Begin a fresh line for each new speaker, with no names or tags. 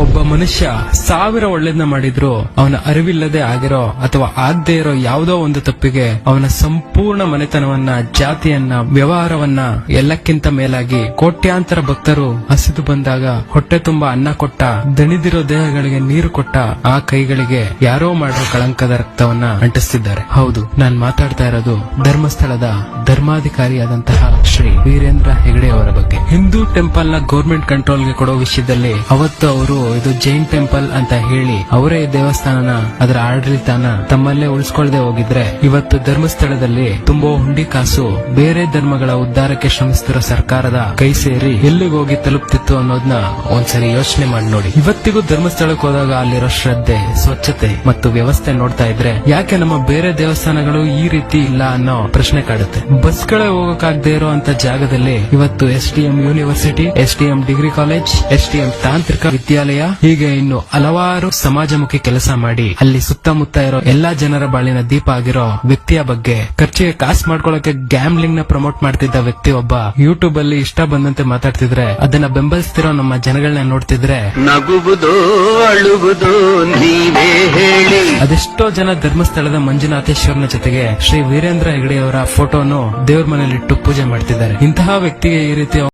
ಒಬ್ಬ ಮನುಷ್ಯ ಸಾವಿರ ಒಳ್ಳೇದನ್ನ ಮಾಡಿದ್ರು ಅವನ ಅರಿವಿಲ್ಲದೆ ಆಗಿರೋ ಅಥವಾ ಆಗದೆ ಇರೋ ಯಾವುದೋ ಒಂದು ತಪ್ಪಿಗೆ ಅವನ ಸಂಪೂರ್ಣ ಮನೆತನವನ್ನ, ಜಾತಿಯನ್ನ, ವ್ಯವಹಾರವನ್ನ ಎಲ್ಲಕ್ಕಿಂತ ಮೇಲಾಗಿ ಕೋಟ್ಯಾಂತರ ಭಕ್ತರು ಹಸಿದು ಬಂದಾಗ ಹೊಟ್ಟೆ ತುಂಬಾ ಅನ್ನ ಕೊಟ್ಟ, ದಣಿದಿರೋ ದೇಹಗಳಿಗೆ ನೀರು ಕೊಟ್ಟ ಆ ಕೈಗಳಿಗೆ ಯಾರೋ ಮಾಡಿರೋ ಕಳಂಕದ ರಕ್ತವನ್ನ ಅಂಟಿಸ್ತಿದ್ದಾರೆ. ಹೌದು, ನಾನು ಮಾತಾಡ್ತಾ ಇರೋದು ಧರ್ಮಸ್ಥಳದ ಧರ್ಮಾಧಿಕಾರಿಯಾದಂತಹ ಶ್ರೀ ವೀರೇಂದ್ರ ಹೆಗಡೆ ಅವರ ಬಗ್ಗೆ. ಹಿಂದೂ ಟೆಂಪಲ್ನ ಗೌರ್ಮೆಂಟ್ ಕಂಟ್ರೋಲ್ಗೆ ಕೊಡೋ ವಿಷಯದಲ್ಲಿ ಅವತ್ತು ಅವರು ಇದು ಜೈನ್ ಟೆಂಪಲ್ ಅಂತ ಹೇಳಿ ಅವರೇ ದೇವಸ್ಥಾನನ ಅದರ ಆಡಳಿತನ ತಮ್ಮಲ್ಲೇ ಉಳಿಸ್ಕೊಳ್ಳದೆ ಹೋಗಿದ್ರೆ ಇವತ್ತು ಧರ್ಮಸ್ಥಳದಲ್ಲಿ ತುಂಬೋ ಹುಂಡಿ ಕಾಸು ಬೇರೆ ಧರ್ಮಗಳ ಉದ್ದಾರಕ್ಕೆ ಶ್ರಮಿಸ್ತಿರೋ ಸರ್ಕಾರದ ಕೈ ಸೇರಿ ಎಲ್ಲಿಗೆ ಹೋಗಿ ತಲುಪ್ತಿತ್ತು ಅನ್ನೋದನ್ನ ಒಂದ್ಸರಿ ಯೋಚನೆ ಮಾಡಿ ನೋಡಿ. ಇವತ್ತಿಗೂ ಧರ್ಮಸ್ಥಳಕ್ಕೆ ಹೋದಾಗ ಅಲ್ಲಿರೋ ಶ್ರದ್ಧೆ, ಸ್ವಚ್ಛತೆ ಮತ್ತು ವ್ಯವಸ್ಥೆ ನೋಡ್ತಾ ಇದ್ರೆ ಯಾಕೆ ನಮ್ಮ ಬೇರೆ ದೇವಸ್ಥಾನಗಳು ಈ ರೀತಿ ಇಲ್ಲ ಅನ್ನೋ ಪ್ರಶ್ನೆ ಕಾಡುತ್ತೆ. ಬಸ್ಗಳೇ ಹೋಗಕ್ಕಾಗದೇ ಇರೋ ಅಂತ ಜಾಗದಲ್ಲಿ ಇವತ್ತು S T M university, S T M degree college, S T M ತಾಂತ್ರಿಕ ವಿದ್ಯಾಲಯ ಹೀಗೆ ಇನ್ನು ಹಲವಾರು ಸಮಾಜಮುಖಿ ಕೆಲಸ ಮಾಡಿ ಅಲ್ಲಿ ಸುತ್ತಮುತ್ತ ಇರೋ ಎಲ್ಲಾ ಜನರ ಬಾಳಿನ ದೀಪ ಆಗಿರೋ ವ್ಯಕ್ತಿಯ ಬಗ್ಗೆ ಖರ್ಚಿಗೆ ಕಾಸು ಮಾಡ್ಕೊಳಕ್ಕೆ ಗ್ಯಾಮ್ಲಿಂಗ್ನ ಪ್ರಮೋಟ್ ಮಾಡ್ತಿದ್ದ ವ್ಯಕ್ತಿ ಒಬ್ಬ ಯೂಟ್ಯೂಬ್ ಅಲ್ಲಿ ಇಷ್ಟ ಬಂದಂತೆ ಮಾತಾಡ್ತಿದ್ರೆ ಅದನ್ನ ಬೆಂಬಲಿಸ್ತಿರೋ ನಮ್ಮ ಜನಗಳನ್ನ ನೋಡ್ತಿದ್ರೆ
ನಗುವುದು ಅಳುವುದು ನೀವೇ ಹೇಳಿ.
ಅದೆಷ್ಟೋ ಜನ ಧರ್ಮಸ್ಥಳದ ಮಂಜುನಾಥೇಶ್ವರನ ಜೊತೆಗೆ ಶ್ರೀ ವೀರೇಂದ್ರ ಹೆಗಡೆಯವರ ಫೋಟೋನು ದೇವ್ರ ಮನೆಯಲ್ಲಿಟ್ಟು ಪೂಜೆ ಮಾಡ್ತಿದ್ದಾರೆ. ಇಂತಹ ವ್ಯಕ್ತಿಗೆ ಈ ರೀತಿ